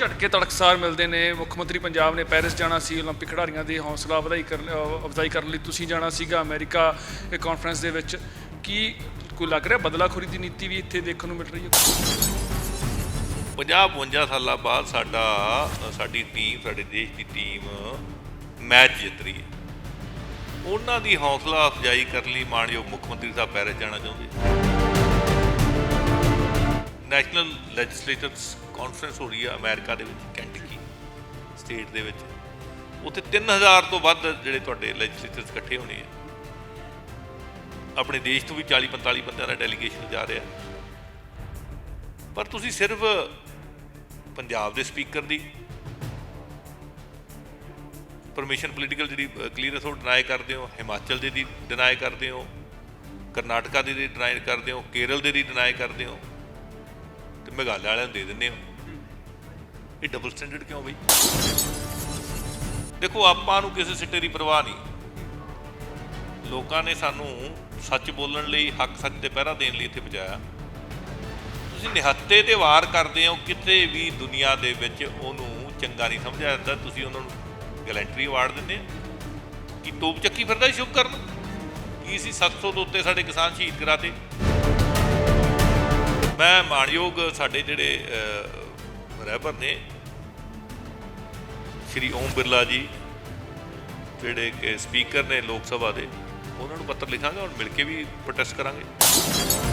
ਝਟਕੇ ਤੜਕਸਾਰ ਮਿਲਦੇ ਨੇ ਮੁੱਖ ਮੰਤਰੀ ਪੰਜਾਬ ਨੇ ਪੈਰਿਸ ਜਾਣਾ ਸੀ 올림픽 ਖਿਡਾਰੀਆਂ ਦੀ ਹੌਸਲਾ ਵਧਾਈ ਕਰਨ ਅ, ਅਫਜ਼ਾਈ ਕਰਨ ਲਈ ਤੁਸੀਂ ਜਾਣਾ ਸੀਗਾ ਅਮਰੀਕਾ ਇਹ ਕਾਨਫਰੰਸ ਦੇ ਵਿੱਚ ਕੀ ਕੋਈ ਲੱਗ ਰਿਹਾ ਬਦਲਾਖੋਰੀ ਦੀ ਨੀਤੀ ਵੀ ਇੱਥੇ ਦੇਖਣ ਨੂੰ ਮਿਲ ਰਹੀ ਹੈ 50 52 ਸਾਲਾਂ ਬਾਅਦ ਸਾਡਾ ਸਾਡੀ ਟੀਮ ਸਾਡੇ ਦੇਸ਼ ਦੀ ਟੀਮ ਮੈਚ ਜਿੱਤ ਰਹੀ ਹੈ ਉਹਨਾਂ ਦੀ ਹੌਸਲਾ ਅਫਜ਼ਾਈ ਕਰਨ ਲਈ ਮਾਨਯੋਗ ਮੁੱਖ ਮੰਤਰੀ ਸਾਹਿਬ ਪੈਰਿਸ ਜਾਣਾ ਚਾਹੁੰਦੇ ਨੈਸ਼ਨਲ ਲੈਜਿਸਲੇਟਰਸ ਕਾਨਫਰੰਸ ਹੋ ਰਹੀ ਆ ਅਮਰੀਕਾ ਦੇ ਵਿੱਚ, ਕੈਂਟਕੀ ਸਟੇਟ ਦੇ ਵਿੱਚ। ਉੱਥੇ 3000 ਤੋਂ ਵੱਧ ਜਿਹੜੇ ਤੁਹਾਡੇ ਲੈਜਿਸਲੇਟਰਸ ਇਕੱਠੇ ਹੋਣੇ ਆ। ਆਪਣੇ ਦੇਸ਼ ਤੋਂ ਵੀ 40 45 ਬੰਦਿਆਂ ਦਾ ਡੈਲੀਗੇਸ਼ਨ ਜਾ ਰਿਹਾ। ਪਰ ਤੁਸੀਂ ਸਿਰਫ ਪੰਜਾਬ ਦੇ ਸਪੀਕਰ ਦੀ ਪਰਮਿਸ਼ਨ ਪੋਲੀਟੀਕਲ ਜਿਹੜੀ ਕਲੀਅਰੈਂਸ ਉਹ ਡਿਨਾਈ ਕਰਦੇ ਹੋ, ਹਿਮਾਚਲ ਦੇ ਦੀ ਡਿਨਾਈ ਕਰਦੇ ਹੋ, ਕਰਨਾਟਕਾ ਦੇ ਦੀ ਡਿਨਾਈ ਕਰਦੇ ਹੋ, ਕੇਰਲ ਦੇ ਦੀ ਡਿਨਾਈ ਕਰਦੇ ਹੋ। ਤੇ ਮੇਘਾਲਿਆ ਵਾਲਿਆਂ ਨੂੰ ਦੇ ਦਿੰਦੇ ਹੋ। ਇਹ ਡਬਲ ਸਟੈਂਡਰਡ ਕਿਉਂ ਬਈ? ਦੇਖੋ, ਆਪਾਂ ਨੂੰ ਕਿਸੇ ਸਿੱਟੇ ਦੀ ਪਰਵਾਹ ਨਹੀਂ। ਲੋਕਾਂ ਨੇ ਸਾਨੂੰ ਸੱਚ ਬੋਲਣ ਲਈ, ਹੱਕ ਸੱਚ ਤੇ ਪਹਿਰਾ ਦੇਣ ਲਈ ਇੱਥੇ ਪਹੁੰਚਾਇਆ। ਤੁਸੀਂ ਨਿਹੱਤੇ ਤੇ ਵਾਰ ਕਰਦੇ ਹੋ, ਕਿਤੇ ਵੀ ਦੁਨੀਆ ਦੇ ਵਿੱਚ ਉਹਨੂੰ ਚੰਗਾ ਨਹੀਂ ਸਮਝਿਆ ਜਾਂਦਾ। ਤੁਸੀਂ ਉਹਨਾਂ ਨੂੰ ਗੈਲੈਂਟਰੀ ਅਵਾਰਡ ਦਿੰਦੇ ਆ ਕੀ ਤੋਪ ਚੱਕੀ ਫਿਰਦਾ ਸ਼ੁਭ ਕਰਨ? ਕੀ ਸੀ? 700 ਤੋਂ ਉੱਤੇ ਸਾਡੇ ਕਿਸਾਨ ਸ਼ਹੀਦ ਕਰਾਤੇ। ਮੈਂ ਮਾਣਯੋਗ ਸਾਡੇ ਜਿਹੜੇ ਰਹਿਬਰ ਨੇ, ਸ਼੍ਰੀ ਓਮ ਬਿਰਲਾ ਜੀ, ਜਿਹੜੇ ਕਿ ਸਪੀਕਰ ਨੇ ਲੋਕ ਸਭਾ ਦੇ, ਉਹਨਾਂ ਨੂੰ ਪੱਤਰ ਲਿਖਾਂਗੇ ਔਰ ਮਿਲ ਕੇ ਵੀ ਪ੍ਰੋਟੈਸਟ ਕਰਾਂਗੇ।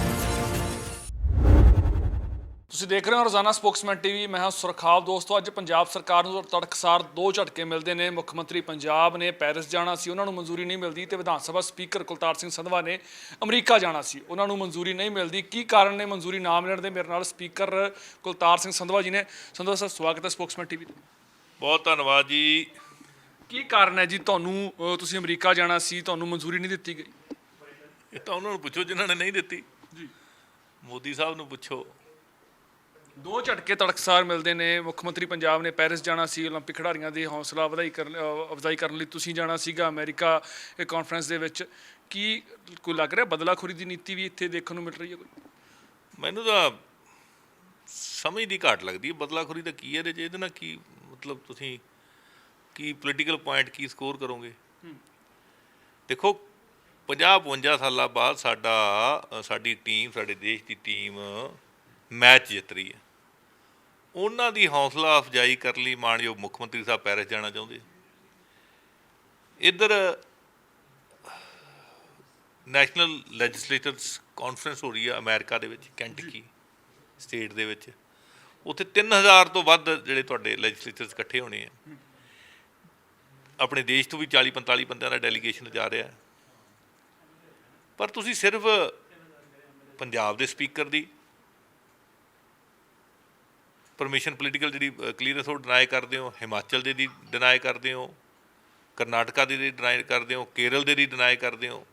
ਤੁਸੀਂ ਦੇਖ ਰਹੇ ਹੋ ਰੋਜ਼ਾਨਾ ਸਪੋਕਸਮੈਨ ਟੀਵੀ ਮੈਂ ਹਾਂ ਸੁਰਖਾਬ ਦੋਸਤੋ। ਅੱਜ ਪੰਜਾਬ ਸਰਕਾਰ ਨੂੰ ਤੜਕਸਾਰ ਦੋ ਝਟਕੇ ਮਿਲਦੇ ਨੇ। ਮੁੱਖ ਮੰਤਰੀ ਪੰਜਾਬ ਨੇ ਪੈਰਿਸ ਜਾਣਾ ਸੀ ਉਹਨਾਂ ਨੂੰ ਮਨਜ਼ੂਰੀ ਨਹੀਂ ਮਿਲਦੀ ਤੇ ਵਿਧਾਨ ਸਭਾ ਸਪੀਕਰ ਕੁਲਤਾਰ ਸਿੰਘ ਸੰਧਵਾ ਨੇ ਅਮਰੀਕਾ ਜਾਣਾ ਸੀ। ਉਹਨਾਂ ਨੂੰ ਮਨਜ਼ੂਰੀ ਨਹੀਂ ਮਿਲਦੀ। ਕੀ ਕਾਰਨ ਨੇ ਮਨਜ਼ੂਰੀ ਨਾ ਮਿਲਣ ਦੇ? ਮੇਰੇ ਨਾਲ ਸਪੀਕਰ ਕੁਲਤਾਰ ਸਿੰਘ ਸੰਧਵਾ ਜੀ ਨੇ। ਸੰਧਵਾ ਸਾਹਿਬ ਸਵਾਗਤ ਹੈ ਸਪੋਕਸਮੈਨ ਟੀਵੀ ਤੇ। ਬਹੁਤ ਧੰਨਵਾਦ ਜੀ। ਕੀ ਕਾਰਨ ਹੈ ਜੀ? ਤੁਹਾਨੂੰ ਤੁਸੀਂ ਅਮਰੀਕਾ ਜਾਣਾ ਸੀ ਤੁਹਾਨੂੰ ਮਨਜ਼ੂਰੀ ਨਹੀਂ ਦਿੱਤੀ ਗਈ। ਇਹ ਤਾਂ ਉਹਨਾਂ ਨੂੰ ਪੁੱਛੋ ਜਿਨ੍ਹਾਂ ਨੇ ਨਹੀਂ ਦਿੱਤੀ। ਜੀ। ਮੋਦੀ ਸਾਹਿਬ ਨੂੰ ਪੁੱਛੋ। ਦੋ ਝਟਕੇ ਤੜਕਸਾਰ ਮਿਲਦੇ ਨੇ ਮੁੱਖ ਮੰਤਰੀ ਪੰਜਾਬ ਨੇ ਪੈਰਿਸ ਜਾਣਾ ਸੀ 올림픽 ਖਿਡਾਰੀਆਂ ਦੀ ਹੌਸਲਾ ਵਧਾਈ ਕਰਨ ਅ, ਅਫਜ਼ਾਈ ਕਰਨ ਲਈ ਤੁਸੀਂ ਜਾਣਾ ਸੀਗਾ ਅਮਰੀਕਾ ਇਹ ਕਾਨਫਰੰਸ ਦੇ ਵਿੱਚ ਕੀ ਕੋਈ ਲੱਗ ਰਿਹਾ ਬਦਲਾਖੋਰੀ ਦੀ ਨੀਤੀ ਵੀ ਇੱਥੇ ਦੇਖਣ ਨੂੰ ਮਿਲ ਰਹੀ ਹੈ ਕੋਈ ਮੈਨੂੰ ਤਾਂ ਸਮਝ ਦੀ ਘਾਟ ਲੱਗਦੀ ਹੈ ਬਦਲਾਖੋਰੀ ਦਾ ਕੀ ਹੈ ਇਹਦੇ 'ਚ ਇਹਦੇ ਨਾਲ ਕੀ ਮਤਲਬ ਤੁਸੀਂ ਕੀ ਪੋਲੀਟੀਕਲ ਪੁਆਇੰਟ ਕੀ ਸਕੋਰ ਕਰੋਗੇ ਦੇਖੋ 50 52 ਸਾਲਾਂ ਬਾਅਦ ਸਾਡਾ ਅ, ਸਾਡੀ ਟੀਮ ਸਾਡੇ ਦੇਸ਼ ਦੀ ਟੀਮ ਮੈਚ ਜਿੱਤ ਰਹੀ ਹੈ ਉਹਨਾਂ ਦੀ ਹੌਸਲਾ ਅਫਜ਼ਾਈ ਕਰਨ ਲਈ ਮਾਨਯੋਗ ਮੁੱਖ ਮੰਤਰੀ ਸਾਹਿਬ ਪੈਰਿਸ ਜਾਣਾ ਚਾਹੁੰਦੇ ਇੱਧਰ ਨੈਸ਼ਨਲ ਲੈਜਿਸਲੇਟਰਸ ਕਾਨਫਰੰਸ ਹੋ ਰਹੀ ਹੈ ਅਮਰੀਕਾ ਦੇ ਵਿੱਚ ਕੈਂਟਕੀ ਸਟੇਟ ਦੇ ਵਿੱਚ। ਉੱਥੇ 3000 ਤੋਂ ਵੱਧ ਜਿਹੜੇ ਤੁਹਾਡੇ ਲੈਜਿਸਲੇਟਰਸ ਇਕੱਠੇ ਹੋਣੇ ਆ। ਆਪਣੇ ਦੇਸ਼ ਤੋਂ ਵੀ 40 45 ਬੰਦਿਆਂ ਦਾ ਡੈਲੀਗੇਸ਼ਨ ਜਾ ਰਿਹਾ ਪਰ ਤੁਸੀਂ ਸਿਰਫ ਪੰਜਾਬ ਦੇ ਸਪੀਕਰ ਦੀ ਪਰਮਿਸ਼ਨ ਪੋਲੀਟੀਕਲ ਜਿਹੜੀ ਕਲੀਅਰੈਂਸ ਉਹ ਡਿਨਾਈ ਕਰਦੇ ਹੋ। ਹਿਮਾਚਲ ਦੇ ਦੀ ਡਿਨਾਈ ਕਰਦੇ ਹੋ। ਕਰਨਾਟਕਾ ਦੇ ਦੀ ਡਿਨਾਈ ਕਰਦੇ ਹੋ। ਕੇਰਲ ਦੇ ਦੀ ਡਿਨਾਈ ਕਰਦੇ ਹੋ।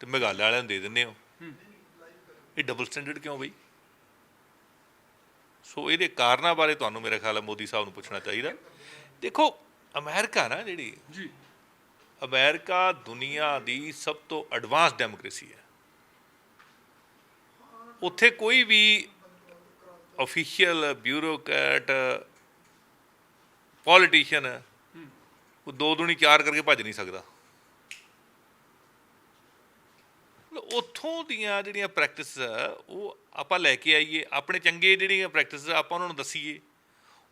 ਤੇ ਮੇਘਾਲਿਆ ਵਾਲਿਆਂ ਨੂੰ ਦੇ ਦਿੰਦੇ ਹੋ। ਇਹ ਡਬਲ ਸਟੈਂਡਰਡ ਕਿਉਂ ਬਈ? ਸੋ ਇਹਦੇ ਕਾਰਨਾਂ ਬਾਰੇ ਤੁਹਾਨੂੰ ਮੇਰੇ ਖਿਆਲ ਹੈ ਮੋਦੀ ਸਾਹਿਬ ਨੂੰ ਪੁੱਛਣਾ ਚਾਹੀਦਾ। ਦੇਖੋ ਅਮਰੀਕਾ ਨਾ ਜਿਹੜੀ ਜੀ। ਅਮਰੀਕਾ ਦੁਨੀਆ ਦੀ ਸਭ ਤੋਂ ਐਡਵਾਂਸ ਡੈਮੋਕ੍ਰੇਸੀ ਹੈ। ਉੱਥੇ ਕੋਈ ਵੀ ਅਫੀਸ਼ੀਅਲ ਬਿਊਰੋਕਰੈਟ ਪੋਲੀਟੀਸ਼ੀਅਨ ਉਹ ਦੋ ਦੁਨੀ ਚਾਰ ਕਰਕੇ ਭੱਜ ਨਹੀਂ ਸਕਦਾ। ਉੱਥੋਂ ਦੀਆਂ ਜਿਹੜੀਆਂ ਪ੍ਰੈਕਟਿਸ ਉਹ ਆਪਾਂ ਲੈ ਕੇ ਆਈਏ, ਆਪਣੇ ਚੰਗੇ ਜਿਹੜੀਆਂ ਪ੍ਰੈਕਟਿਸ ਆਪਾਂ ਉਹਨਾਂ ਨੂੰ ਦਸੀਏ।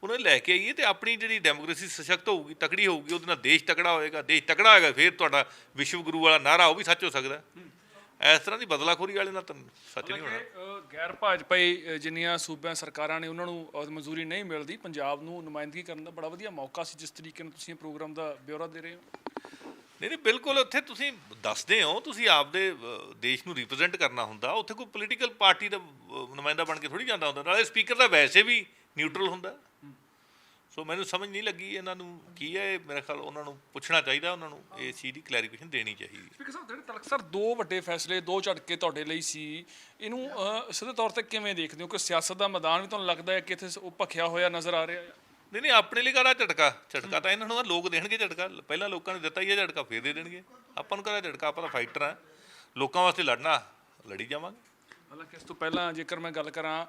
ਉਹਨਾਂ ਨੂੰ ਲੈ ਕੇ ਆਈਏ ਤੇ ਆਪਣੀ ਜਿਹੜੀ ਡੈਮੋਕ੍ਰੇਸੀ ਸਸ਼ਕਤ ਹੋਊਗੀ, ਤਕੜੀ ਹੋਊਗੀ, ਉਹਦੇ ਨਾਲ ਦੇਸ਼ ਤਕੜਾ ਹੋਏਗਾ, ਦੇਸ਼ ਤਕੜਾ ਹੋਏਗਾ, ਫਿਰ ਤੁਹਾਡਾ ਵਿਸ਼ਵ ਗੁਰੂ ਵਾਲਾ ਨਾਰਾ ਉਹ ਵੀ ਸੱਚ ਹੋ ਸਕਦਾ। ਇਸ ਤਰ੍ਹਾਂ ਦੀ ਬਦਲਾਖੋਰੀ ਵਾਲੇ ਨਾਲ ਤਾਂ ਸੱਚ ਨਹੀਂ ਹੋਣਾ। ਗੈਰ ਭਾਜਪਾਈ ਜਿੰਨੀਆਂ ਸੂਬਿਆਂ ਸਰਕਾਰਾਂ ਨੇ ਉਹਨਾਂ ਨੂੰ ਮਨਜ਼ੂਰੀ ਨਹੀਂ ਮਿਲਦੀ। ਪੰਜਾਬ ਨੂੰ ਨੁਮਾਇੰਦਗੀ ਕਰਨ ਦਾ ਬੜਾ ਵਧੀਆ ਮੌਕਾ ਸੀ ਜਿਸ ਤਰੀਕੇ ਨਾਲ ਤੁਸੀਂ ਇਹ ਪ੍ਰੋਗਰਾਮ ਦਾ ਬਿਊਰਾ ਦੇ ਰਹੇ ਹੋ। ਨਹੀਂ ਨਹੀਂ ਬਿਲਕੁਲ ਉੱਥੇ ਤੁਸੀਂ ਦੱਸਦੇ ਹੋ ਤੁਸੀਂ ਆਪਦੇ ਦੇਸ਼ ਨੂੰ ਰਿਪਰੈਜ਼ੈਂਟ ਕਰਨਾ ਹੁੰਦਾ। ਉੱਥੇ ਕੋਈ ਪੋਲੀਟੀਕਲ ਪਾਰਟੀ ਦਾ ਨੁਮਾਇੰਦਾ ਬਣ ਕੇ ਥੋੜੀ ਜਾਂਦਾ ਹੁੰਦਾ। ਨਾਲੇ ਸਪੀਕਰ ਦਾ ਵੈਸੇ ਵੀ ਨਿਊਟਰਲ ਹੁੰਦਾ। ਸੋ ਮੈਨੂੰ ਸਮਝ ਨਹੀਂ ਲੱਗੀ ਇਹਨਾਂ ਨੂੰ ਕੀ ਹੈ ਇਹ। ਮੇਰੇ ਖਿਆਲ ਉਹਨਾਂ ਨੂੰ ਪੁੱਛਣਾ ਚਾਹੀਦਾ ਉਹਨਾਂ ਨੂੰ ਇਹ ਚੀਜ਼ ਦੀ ਕਲੈਰੀਫਿਕੇਸ਼ਨ ਦੇਣੀ ਚਾਹੀਦੀ ਸਪੀਕਰ ਸਾਹਿਬ ਜਿਹੜੇ ਤਲਕਸਰ ਦੋ ਵੱਡੇ ਫੈਸਲੇ ਦੋ ਝਟਕੇ ਤੁਹਾਡੇ ਲਈ ਸੀ ਇਹਨੂੰ ਸਿੱਧੇ ਤੌਰ ਤੇ ਕਿਵੇਂ ਦੇਖਦੇ ਹੋ? ਕਿ ਸਿਆਸਤ ਦਾ ਮੈਦਾਨ ਵੀ ਤੁਹਾਨੂੰ ਲੱਗਦਾ ਹੈ ਕਿ ਇੱਥੇ ਉਹ ਭਖਿਆ ਹੋਇਆ ਨਜ਼ਰ ਆ ਰਿਹਾ ਹੈ। ਨਹੀਂ ਨਹੀਂ ਆਪਣੇ ਲਈ ਕਰਾ ਝਟਕਾ? ਝਟਕਾ ਤਾਂ ਇਹਨਾਂ ਨੂੰ ਲੋਕ ਦੇਣਗੇ ਝਟਕਾ। ਪਹਿਲਾਂ ਲੋਕਾਂ ਨੇ ਦਿੱਤਾ ਹੀ ਹੈ ਝਟਕਾ ਫੇਰ ਦੇ ਦੇਣਗੇ। ਆਪਾਂ ਨੂੰ ਕਰਾ ਝਟਕਾ? ਆਪਾਂ ਤਾਂ ਫਾਈਟਰ ਆ ਲੋਕਾਂ ਵਾਸਤੇ ਲੜਨਾ ਲੜੀ ਜਾਵਾਂਗੇ। ਹਾਲਾਂਕਿ ਇਸ ਤੋਂ ਪਹਿਲਾਂ ਜੇਕਰ ਮੈਂ ਗੱਲ ਕਰਾਂ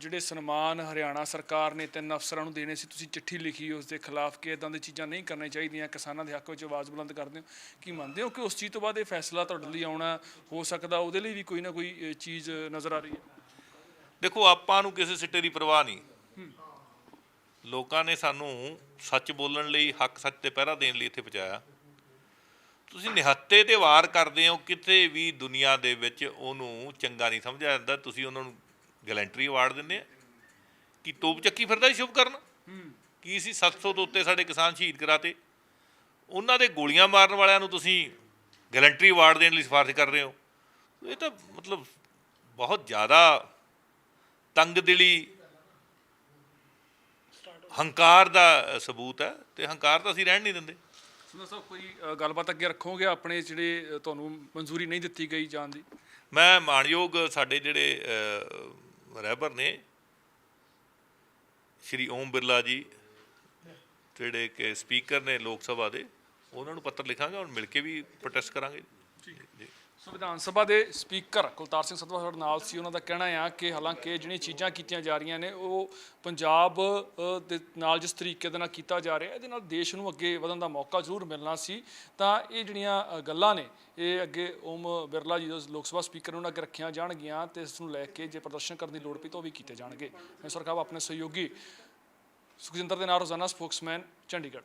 ਜਿਹੜੇ ਸਨਮਾਨ ਹਰਿਆਣਾ ਸਰਕਾਰ ਨੇ ਤਿੰਨ ਅਫਸਰਾਂ ਨੂੰ ਦੇਣੇ ਸੀ, ਤੁਸੀਂ ਚਿੱਠੀ ਲਿਖੀ, ਉਸ ਦੇ ਖਿਲਾਫ ਕਿ ਇਦਾਂ ਦੀ ਚੀਜ਼ਾਂ ਨਹੀਂ ਕਰਨੀਆਂ ਚਾਹੀਦੀਆਂ, ਕਿਸਾਨਾਂ ਦੇ ਹੱਕ ਵਿੱਚ ਆਵਾਜ਼ ਬੁਲੰਦ ਕਰਦੇ ਹੋ, ਕੀ ਮੰਨਦੇ ਹੋ ਕਿ ਉਸ ਚੀਜ਼ ਤੋਂ ਬਾਅਦ ਇਹ ਫੈਸਲਾ ਤੁਹਾਡੇ ਲਈ ਆਉਣਾ ਹੋ ਸਕਦਾ, ਉਹਦੇ ਲਈ ਵੀ ਕੋਈ ਨਾ ਕੋਈ ਚੀਜ਼ ਨਜ਼ਰ ਆ ਰਹੀ ਹੈ? ਦੇਖੋ, ਆਪਾਂ ਨੂੰ ਕਿਸੇ ਸਿੱਟੇ ਦੀ ਪਰਵਾਹ ਨਹੀਂ। ਲੋਕਾਂ ਨੇ ਸਾਨੂੰ ਸੱਚ ਬੋਲਣ ਲਈ, ਹੱਕ ਸੱਚ ਤੇ ਪਹਿਰਾ ਦੇਣ ਲਈ ਇੱਥੇ ਪਹੁੰਚਾਇਆ। ਤੁਸੀਂ ਨਿਹੱਤੇ ਤੇ ਵਾਰ ਕਰਦੇ ਹੋ ਕਿਤੇ ਵੀ ਦੁਨੀਆ ਦੇ ਵਿੱਚ ਉਹਨੂੰ ਚੰਗਾ ਨਹੀਂ ਸਮਝਿਆ ਜਾਂਦਾ ਤੁਸੀਂ ਉਹਨਾਂ ਨੂੰ ਗੈਲੈਂਟਰੀ ਅਵਾਰਡ ਦਿੰਦੇ ਆ। ਕਿ ਤੋਪ ਚੱਕੀ ਫਿਰਦਾ ਸੀ ਸ਼ੁਭ ਕਰਨ? ਕੀ ਸੀ 700 ਤੋਂ ਉੱਤੇ ਸਾਡੇ ਕਿਸਾਨ ਸ਼ਹੀਦ ਕਰਾਤੇ? ਉਹਨਾਂ ਦੇ ਗੋਲੀਆਂ ਮਾਰਨ ਵਾਲਿਆਂ ਨੂੰ ਤੁਸੀਂ ਗੈਲੈਂਟਰੀ ਅਵਾਰਡ ਦੇਣ ਲਈ ਸਿਫਾਰਿਸ਼ ਕਰ ਰਹੇ ਹੋ। ਇਹ ਤਾਂ ਮਤਲਬ ਬਹੁਤ ਜ਼ਿਆਦਾ ਤੰਗਦਿਲੀ ਹੰਕਾਰ ਦਾ ਸਬੂਤ ਹੈ ਤੇ ਹੰਕਾਰ ਤਾਂ ਅਸੀਂ ਰਹਿਣ ਨਹੀਂ ਦਿੰਦੇ। ਸੁਣਾ ਸਾਹਿਬ ਕੋਈ ਗੱਲਬਾਤ ਅੱਗੇ ਰੱਖੋਗੇ ਆਪਣੇ ਜਿਹੜੇ ਤੁਹਾਨੂੰ ਮਨਜ਼ੂਰੀ ਨਹੀਂ ਦਿੱਤੀ ਗਈ ਜਾਣ ਦੀ? ਮੈਂ ਮਾਣਯੋਗ ਸਾਡੇ ਜਿਹੜੇ ਰਹਿਬਰ ਨੇ ਸ਼੍ਰੀ ਓਮ ਬਿਰਲਾ ਜੀ ਜਿਹੜੇ ਕਿ ਸਪੀਕਰ ਨੇ ਲੋਕ ਸਭਾ ਦੇ ਉਹਨਾਂ ਨੂੰ ਪੱਤਰ ਲਿਖਾਂਗੇ ਔਰ ਮਿਲ ਕੇ ਵੀ ਪ੍ਰੋਟੈਸਟ ਕਰਾਂਗੇ। ਜੀ। ਸੋ ਵਿਧਾਨ ਸਭਾ ਦੇ ਸਪੀਕਰ ਕੁਲਤਾਰ ਸਿੰਘ ਸੰਧਵਾ ਸਾਡੇ ਨਾਲ ਸੀ। ਉਹਨਾਂ ਦਾ ਕਹਿਣਾ ਆ ਕਿ ਹਾਲਾਂਕਿ ਜਿਹੜੀਆਂ ਚੀਜ਼ਾਂ ਕੀਤੀਆਂ ਜਾ ਰਹੀਆਂ ਨੇ, ਉਹ ਪੰਜਾਬ ਦੇ ਨਾਲ ਜਿਸ ਤਰੀਕੇ ਦੇ ਨਾਲ ਕੀਤਾ ਜਾ ਰਿਹਾ, ਇਹਦੇ ਨਾਲ ਦੇਸ਼ ਨੂੰ ਅੱਗੇ ਵਧਣ ਦਾ ਮੌਕਾ ਜ਼ਰੂਰ ਮਿਲਣਾ ਸੀ। ਤਾਂ ਇਹ ਜਿਹੜੀਆਂ ਗੱਲਾਂ ਨੇ, ਇਹ ਅੱਗੇ ਓਮ ਬਿਰਲਾ ਜੀ ਜੋ ਲੋਕ ਸਭਾ ਸਪੀਕਰ ਨੇ ਉਹਨਾਂ ਅੱਗੇ ਰੱਖੀਆਂ ਜਾਣਗੀਆਂ ਤੇ ਇਸ ਨੂੰ ਲੈ ਕੇ ਜੇ ਪ੍ਰਦਰਸ਼ਨ ਕਰਨ ਦੀ ਲੋੜ ਪਈ ਤਾਂ ਉਹ ਵੀ ਕੀਤੇ ਜਾਣਗੇ। ਮੈਂ ਸਰਕਾਰ ਆਪਣੇ ਸਹਿਯੋਗੀ ਸੁਖਜਿੰਦਰ ਦੇ ਨਾਲ ਰੋਜ਼ਾਨਾ ਸਪੋਕਸਮੈਨ ਚੰਡੀਗੜ੍ਹ।